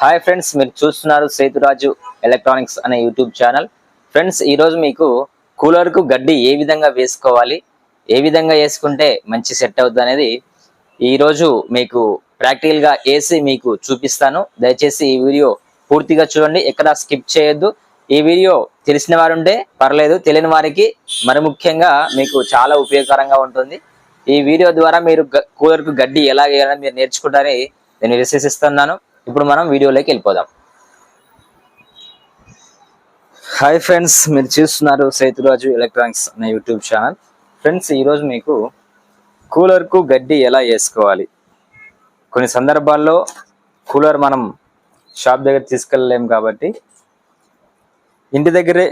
Hi friends మీరు చూస్తున్నారు Sethuraju electronics అనే యూట్యూబ్ ఛానల్. ఫ్రెండ్స్ ఈరోజు మీకు కూలర్కు గడ్డి ఏ విధంగా వేసుకోవాలి ఏ విధంగా వేసుకుంటే మంచి సెట్ అవుతుంది అనేది ఈరోజు మీకు ప్రాక్టికల్గా వేసి మీకు చూపిస్తాను. దయచేసి ఈ వీడియో పూర్తిగా చూడండి ఎక్కడ స్కిప్ చేయొద్దు. ఈ వీడియో తెలిసిన వారుంటే పర్లేదు తెలియని వారికి మరి ముఖ్యంగా మీకు చాలా ఉపయోగకరంగా ఉంటుంది. ఈ వీడియో ద్వారా మీరు కూలర్కు గడ్డి ఎలా వేయాలని మీరు నేర్చుకుంటారని నేను విశ్వసిస్తున్నాను ఇప్పుడు మనం వీడియోలోకి వెళ్ళిపోదాం. హాయ్ ఫ్రెండ్స్ మీరు చూస్తున్నారు సేతురాజు ఎలక్ట్రానిక్స్ అనే యూట్యూబ్ ఛానల్ ఫ్రెండ్స్ ఈరోజు మీకు కూలర్కు గడ్డి ఎలా వేసుకోవాలి? కొన్ని సందర్భాల్లో కూలర్ మనం షాప్ దగ్గర తీసుకెళ్ళలేం కాబట్టి ఇంటి దగ్గరే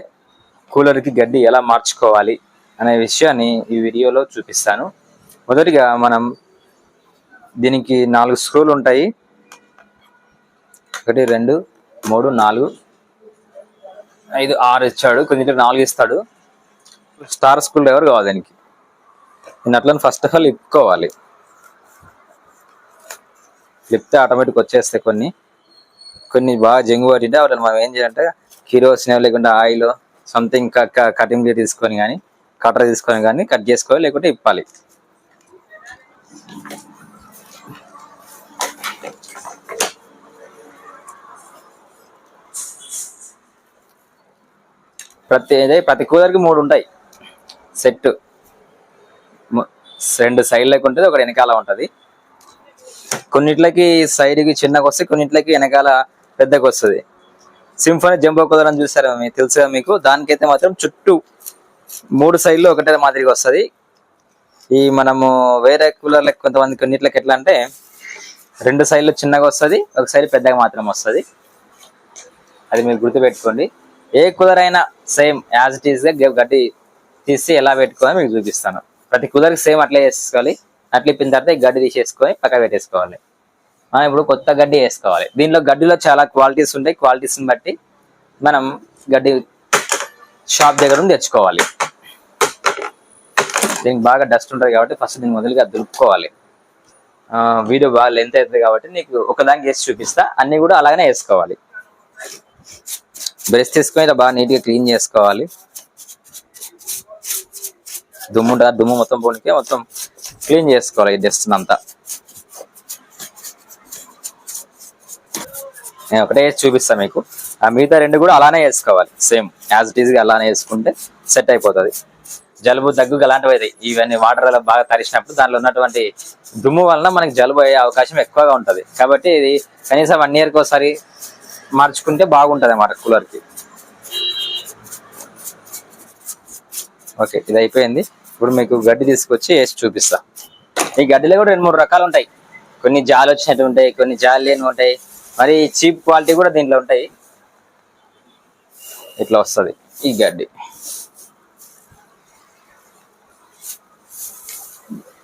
కూలర్కి గడ్డి ఎలా మార్చుకోవాలి అనే విషయాన్ని ఈ వీడియోలో చూపిస్తాను. మొదటిగా మనం దీనికి నాలుగు స్క్రూలు ఉంటాయి. ఒకటి రెండు మూడు నాలుగు ఐదు ఆరు ఇచ్చాడు. కొన్నింటి నాలుగు ఇస్తాడు. స్టార్ స్కూల్ డ్రైవర్ కావాలి దానికి. నేను అట్లా ఫస్ట్ ఆఫ్ ఆల్ ఇప్పుకోవాలి లిప్తే ఆటోమేటిక్ వచ్చేస్తాయి కొన్ని. కొన్ని బాగా జంగు పట్టింటే వాటిని మనం ఏం చేయాలంటే కిరోసిన్ లేకుంటే ఆయిల్ సంథింగ్ కటింగ్ ప్లేట్ తీసుకొని కానీ కటర్ తీసుకొని కానీ కట్ చేసుకోవాలి లేకుంటే ఇప్పాలి. ప్రతి అదే ప్రతి కూలర్కి మూడు ఉంటాయి. సెట్ రెండు సైడ్లకు ఉంటుంది ఒకటి వెనకాల ఉంటుంది. కొన్నిట్లకి సైడ్కి చిన్నగా వస్తాయి కొన్నిట్లకి వెనకాల పెద్దగా వస్తుంది. సింఫనీ జంబో కూలర్ అని మీకు తెలుసు మీకు? దానికైతే మాత్రం చుట్టూ మూడు సైడ్లు ఒకటే మాదిరిగా వస్తుంది. ఈ మనము వేరే కూలర్లకు కొంతమంది కొన్నిట్లకి ఎట్లా అంటే రెండు సైడ్లు చిన్నగా వస్తుంది ఒక సైడ్ పెద్దగా మాత్రం వస్తుంది. అది మీరు గుర్తుపెట్టుకోండి. ఏ కూలర్ అయినా సేమ్ యాజ్ ఇట్ ఈస్ గట్టి గడ్డి తీసి ఎలా పెట్టుకోవాలో మీకు చూపిస్తాను. ప్రతి కూలర్కి సేమ్ అట్లే చేసుకోవాలి. అట్లా ఇప్పిన తర్వాత గడ్డి తీసేసుకొని పక్క పెట్టేసుకోవాలి. మనం ఇప్పుడు కొత్త గడ్డి వేసుకోవాలి. దీనిలో గడ్డిలో చాలా క్వాలిటీస్ ఉంటాయి. క్వాలిటీస్ని బట్టి మనం గడ్డి షాప్ దగ్గర నుండి తెచ్చుకోవాలి. దీనికి బాగా డస్ట్ ఉంటుంది కాబట్టి ఫస్ట్ దీన్ని మొదలుగా దులుపుకోవాలి. వీడియో బాగా లెంత్ అవుతుంది కాబట్టి నీకు ఒకదానికి వేసి చూపిస్తా. అన్ని కూడా అలాగనే వేసుకోవాలి. బ్రష్ తీసుకొని ఇలా బాగా నీట్గా క్లీన్ చేసుకోవాలి. దుమ్ము ఉంటుంది? దుమ్ము మొత్తం పోనికే మొత్తం క్లీన్ చేసుకోవాలి ఈ డస్ట్ అంతా. నేను ఒకటే వేసి చూపిస్తాను మీకు. ఆ మిగతా రెండు కూడా అలానే వేసుకోవాలి. సేమ్ యాజ్ ఇట్ ఈజ్గా అలానే వేసుకుంటే సెట్ అయిపోతుంది. జలుబు దగ్గు అలాంటివి అవుతాయి. ఇవన్నీ వాటర్ అలా బాగా తరిచినప్పుడు దానిలో ఉన్నటువంటి దుమ్ము వలన మనకి జలుబు అయ్యే అవకాశం ఎక్కువగా ఉంటుంది. కాబట్టి ఇది కనీసం వన్ ఇయర్కి ఒకసారి మార్చుకుంటే బాగుంటుంది అన్నమాట కూలర్కి ఓకే ఇది అయిపోయింది. ఇప్పుడు మీకు గడ్డి తీసుకొచ్చి వేసి చూపిస్తా. ఈ గడ్డిలో కూడా రెండు మూడు రకాలు ఉంటాయి. కొన్ని జాలు వచ్చినట్టు ఉంటాయి కొన్ని జాలు లేని ఉంటాయి. మరి చీప్ క్వాలిటీ కూడా దీంట్లో ఉంటాయి. ఇట్లా వస్తుంది ఈ గడ్డి.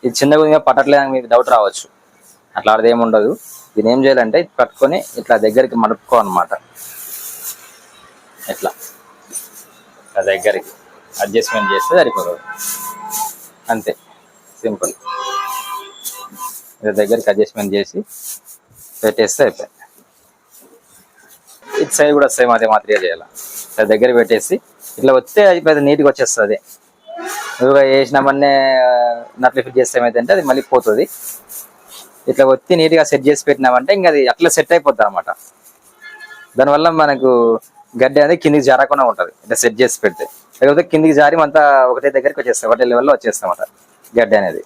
ఇది చిన్నగా పట్టట్లేదని మీకు డౌట్ రావచ్చు. అట్లా అది ఏమి ఉండదు దీని ఏం చేయాలంటే పట్టుకొని ఇట్లా దగ్గరికి మడుపుకో అనమాట ఇట్లా. ఇట్లా దగ్గరికి. అడ్జస్ట్మెంట్ చేస్తే సరిపోతుంది. అంతే. సింపుల్. ఇది దగ్గరికి అడ్జస్ట్మెంట్ చేసి పెట్టేస్తే అయిపోయింది. ఇటు సైడ్ కూడా సేమ్ అదే మాదిరిగా చేయాలి? ఇట్లా దగ్గర పెట్టేసి ఇట్లా వస్తే అది పెద్ద నీట్గా వచ్చేస్తుంది. నువ్వుగా వేసినామన్నే నట్లు ఫిట్ చేస్తే అంటే అది మళ్ళీ పోతుంది. ఇట్లా ఒత్తి నీట్గా సెట్ చేసి పెట్టినామంటే ఇంకా అది అట్లా సెట్ అయిపోతుంది అనమాట దానివల్ల మనకు గడ్డి అనేది కిందికి జారకుండా ఉంటుంది ఇట్లా సెట్ చేసి పెడితే. లేకపోతే కిందికి జారి అంతా ఒకటే దగ్గరికి వచ్చేస్తాం ఒకటే లెవెల్లో వచ్చేస్తాం గడ్డి అనేది.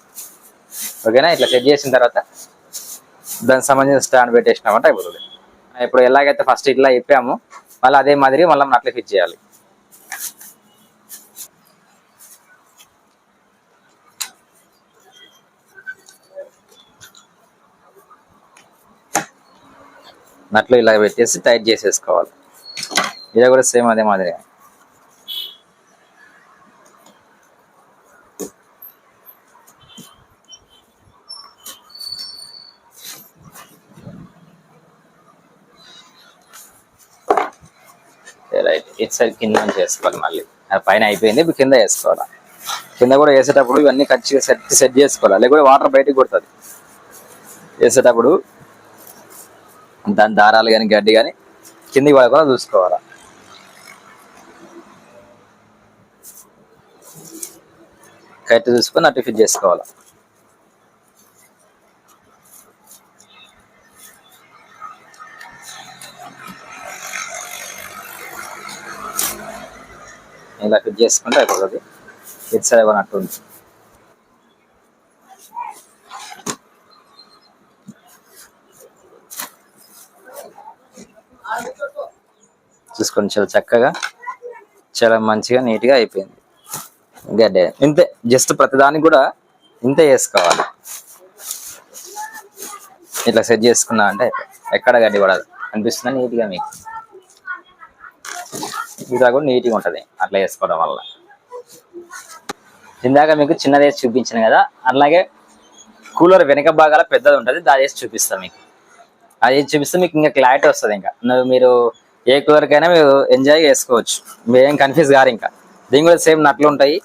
ఓకేనా? ఇట్లా సెట్ చేసిన తర్వాత దానికి సంబంధించిన స్టాండ్ పెట్టేసినామంటే అయిపోతుంది. ఇప్పుడు ఎలాగైతే ఫస్ట్ ఇట్లా చెప్పాము మళ్ళీ అదే మాదిరి మళ్ళీ మనం అట్లా ఫిట్ చేయాలి. నట్లు ఇలా పెట్టేసి టైట్ చేసేసుకోవాలి. ఇది కూడా సేమ్ అదే మాదిరిగా. రైట్ ఇటు సైడ్ కింద చేసుకోవాలి మళ్ళీ. అది పైన అయిపోయింది ఇప్పుడు కింద వేసుకోవాలి. కింద కూడా వేసేటప్పుడు ఇవన్నీ ఖచ్చితంగా సెట్ సెట్ చేసుకోవాలి. లేకపోతే వాటర్ బయటకు కొడుతుంది. వేసేటప్పుడు దాని దారాలు కానీ గడ్డి కానీ కిందికి పడకుండా చూసుకోవాలా? కరెక్ట్ చూసుకొని అటు ఫిట్ చేసుకోవాలి? ఇలా ఫిట్ చేసుకుంటే అయిపోతుంది. ఇటు సైడ్ కొన్నట్టు ఉంది చూసుకొని చాలా చక్కగా చాలా మంచిగా నీట్గా అయిపోయింది. గడ్డే. ఇంతే. జస్ట్ ప్రతిదానికి కూడా ఇంతే చేసుకోవాలి ఇట్లా సెట్ చేసుకున్నా అంటే ఎక్కడ గడ్డి పడదు. అనిపిస్తుంది నీట్గా మీకు. ఇది కూడా నీట్గా ఉంటుంది. అట్లా వేసుకోవడం వల్ల. ఇందాక మీకు చిన్నది వేసి చూపించాను కదా. అలాగే కూలర్ వెనక భాగాల పెద్దది ఉంటుంది. దాని వేసి చూపిస్తాను మీకు. అది చూపిస్తే మీకు ఇంకా క్లారిటీ వస్తుంది ఇంకా. నువ్వు మీరు ఏ కలర్కైనా మీరు ఎంజాయ్ చేసుకోవచ్చు. మీరేం కన్ఫ్యూజ్ కారు ఇంకా. దీని కూడా సేమ్ నట్లు ఉంటాయి.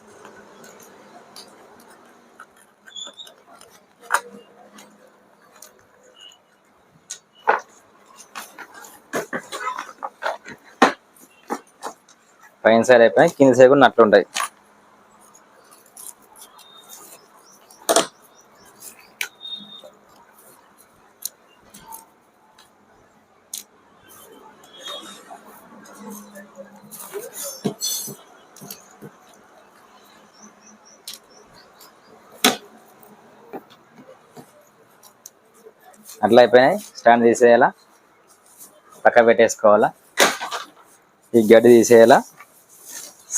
పైన సైడ్ అయిపోయి కింద సైడ్ కూడా నట్లు ఉంటాయి. అట్లా అయిపోయినాయి. స్టాండ్ తీసేయాలా? పక్క పెట్టేసుకోవాలా? ఈ గడ్డి తీసేయాలా?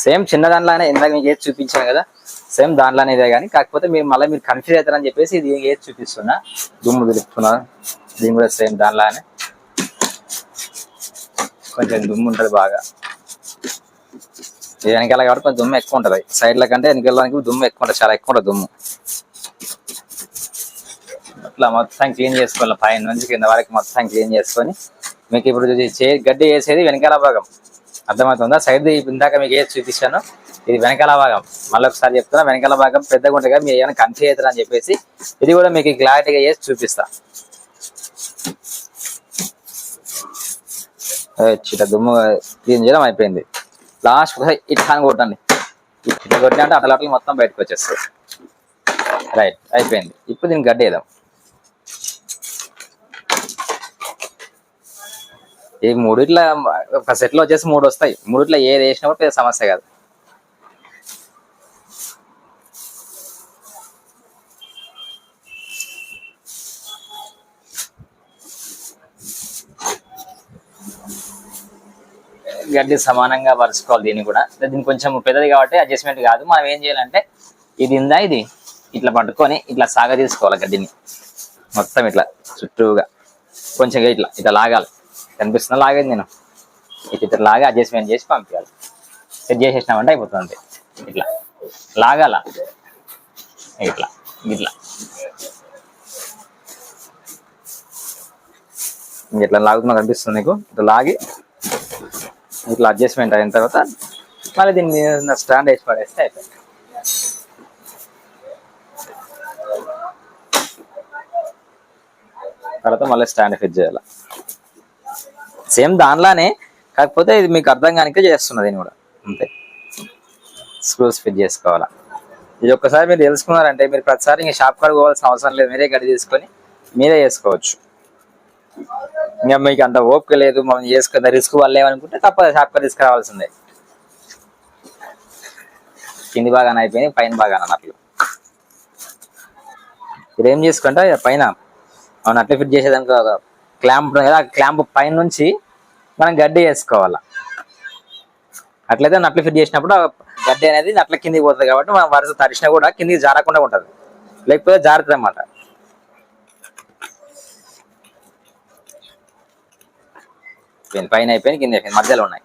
సేమ్ చిన్న దాంట్లోనే ఇందాక మీకు ఏది చూపించాను కదా సేమ్ దాంట్లోనే ఇదే కానీ కాకపోతే మీరు మళ్ళీ మీరు కన్ఫ్యూజ్ అవుతారని చెప్పేసి ఇది ఏది చూపిస్తున్నా. దుమ్ము దులుపుతున్నా దీని కూడా సేమ్ దాంట్లోనే. కొంచెం దుమ్ము ఉంటుంది బాగా. ఇది వెనకాల కాబట్టి కొంచెం దుమ్ము ఎక్కువ ఉంటుంది. సైడ్ల కంటే వెనకాలకి దుమ్ము ఎక్కువ ఉంటుంది. చాలా ఎక్కువ ఉంటుంది దుమ్ము. అట్లా మొత్తం క్లీన్ చేసుకోవాలి. పైన నుంచి కింద వరకు మొత్తం క్లీన్ చేసుకొని మీకు ఇప్పుడు గడ్డి వేసేది వెనకాల భాగం. అర్థమవుతుందా? సైడ్ ఇందాక మీకు ఏది చూపించాను? ఇది వెనకాల భాగం. మళ్ళీ ఒకసారి చెప్తున్నా వెనకాల భాగం పెద్దగా ఉంటుంది మీరు ఏమైనా కన్ఫ్యూజ్ అవుతారు అని చెప్పేసి ఇది కూడా మీకు క్లారిటీగా చేసి చూపిస్తా. చిట దుమ్ము క్లీన్ చేయడం అయిపోయింది. లాస్ట్ ఇట్లా అని కొట్టండి. ఇట్లా కొట్టినా అంటే అట్లా అట్లా మొత్తం బయటకు వచ్చేస్తుంది రైట్ అయిపోయింది. ఇప్పుడు దీన్ని గడ్డి వేద్దాం. ఈ మూడిట్ల ఒక సెట్లో వచ్చేసి మూడు వస్తాయి. మూడిట్లో ఏది వేసినా కూడా పెద్ద సమస్య కాదు. గడ్డి సమానంగా పరుచుకోవాలి దీన్ని కూడా. దీన్ని కొంచెం పెద్దది కాబట్టి అడ్జస్ట్మెంట్ కాదు. మనం ఏం చేయాలంటే ఇది ఇందా ఇది? ఇట్లా పట్టుకొని ఇట్లా సాగ తీసుకోవాలి గడ్డిని. మొత్తం ఇట్లా చుట్టూగా. కొంచెం ఇట్లా ఇట్లా లాగాలి. కనిపిస్తున్నా లాగేది నేను. ఇట్లా ఇట్లా లాగా అడ్జస్ట్మెంట్ చేసి పంపించాలి. సెట్ చేసేసినామంటే అయిపోతుంది ఇట్లా. లాగాల. ఇట్లా. ఇట్లా. ఇట్లా లాగుతున్నా కనిపిస్తుంది నీకు. ఇట్లా లాగి ఇట్లా అడ్జస్ట్మెంట్ అయిన తర్వాత మళ్ళీ దీన్ని స్టాండ్ వేసి పడేస్తే అయిపోయింది తర్వాత మళ్ళీ స్టాండ్ ఫిట్ చేయాలి. సేమ్ దానిలానే కాకపోతే ఇది మీకు అర్థం కానికే చేస్తున్నది కూడా. అంతే. స్క్రూస్ ఫిట్ చేసుకోవాలా. ఇది ఒక్కసారి మీరు తెలుసుకున్నారంటే మీరు ప్రతిసారి ఇంకా షాప్ కాడ పోవాల్సిన అవసరం లేదు. మీరే గడి తీసుకొని మీరే చేసుకోవచ్చు. ఇంకా మీకు అంత ఓపిక లేదు. మనం చేసుకున్న రిస్క్ వల్ల తప్పదు. షాప్ కాడ తీసుకురావాల్సిందే. కింది బాగానే అయిపోయింది పైన బాగానే అన్నట్లు ఇది ఏం చేసుకుంటే పైన. అవును అట్లే ఫిట్ చేసేదానికి క్లాంప్ కదా క్లాంప్ పైన నుంచి మనం గడ్డి వేసుకోవాలి. అట్లయితే నట్లు ఫిట్ చేసినప్పుడు గడ్డి అనేది నట్ల కిందికి పోతుంది కాబట్టి మనం వరుస తడిచినా కూడా కిందికి జారకుండా ఉంటుంది. లేకపోతే జారుతుంది అన్నమాట. పైన అయిపోయింది కింద అయిపోయింది మధ్యలో ఉన్నాయి.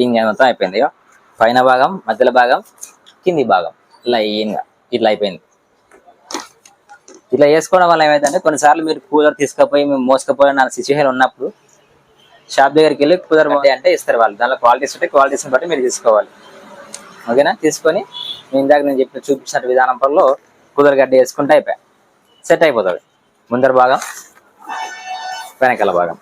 ఫిట్టింగ్ మొత్తం అయిపోయింది. ఇక పైన భాగం మధ్యలో భాగం కింది భాగం. లైన్గా ఇట్లా అయిపోయింది. ఇట్లా వేసుకోవడం వల్ల ఏమైందంటే కొన్నిసార్లు మీరు కూలర్ తీసుకుపోయి మేము మోసుకపోయిన సిచ్యువేషన్ ఉన్నప్పుడు షాప్ దగ్గరికి వెళ్ళి కుదరబోతే అంటే ఇస్తారు వాళ్ళు. దానిలో క్వాలిటీస్ ఉంటే క్వాలిటీస్ని బట్టి మీరు తీసుకోవాలి. ఓకేనా? తీసుకొని నేను ఇందాక నేను చెప్పిన చూపించిన విధానం వల్ల కూలర్ గడ్డ వేసుకుంటే అయిపోయా. సెట్ అయిపోతుంది. ముందర భాగం వెనకాల భాగం.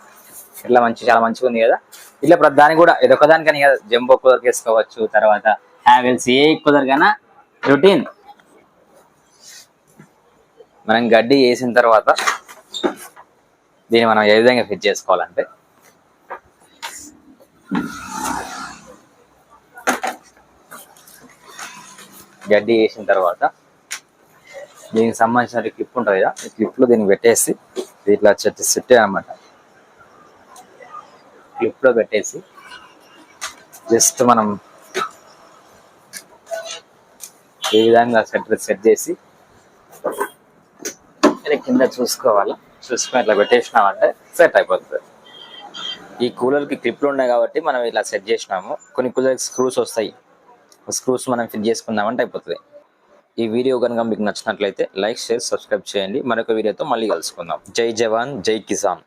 ఇట్లా మంచి చాలా మంచిగా ఉంది కదా. ఇట్లా ప్రధాని కూడా ఇది ఒకదానికని కదా. జంబో కుదరకు వేసుకోవచ్చు తర్వాత హ్యావెల్స్ ఏ కుదరకైనా రొటీన్. మనం గడ్డి వేసిన తర్వాత దీన్ని మనం ఏ విధంగా ఫిట్ చేసుకోవాలంటే గడ్డి వేసిన తర్వాత దీనికి సంబంధించిన క్లిప్ ఉంటుంది కదా ఈ క్లిప్లో దీనికి పెట్టేసి దీంట్లో ఇట్లా చెట్టు సెట్ అనమాట క్లిప్లో పెట్టేసి జస్ట్ మనం ఈ విధంగా సెంటర్ సెట్ చేసి కింద చూసుకోవాలి? చూసుకొని ఇట్లా పెట్టేసినామంటే సెట్ అయిపోతుంది. ఈ కూలర్కి క్లిప్లు ఉన్నాయి కాబట్టి మనం ఇట్లా సెట్ చేసినాము. కొన్ని కూలర్కి స్క్రూస్ వస్తాయి. స్క్రూస్ మనం ఫిట్ చేసుకుందామంటే అయిపోతుంది. ఈ వీడియో కనుక మీకు నచ్చినట్లయితే లైక్ షేర్ సబ్స్క్రైబ్ చేయండి. మరొక వీడియోతో మళ్ళీ కలుసుకుందాం. జై జవాన్ జై కిసాన్.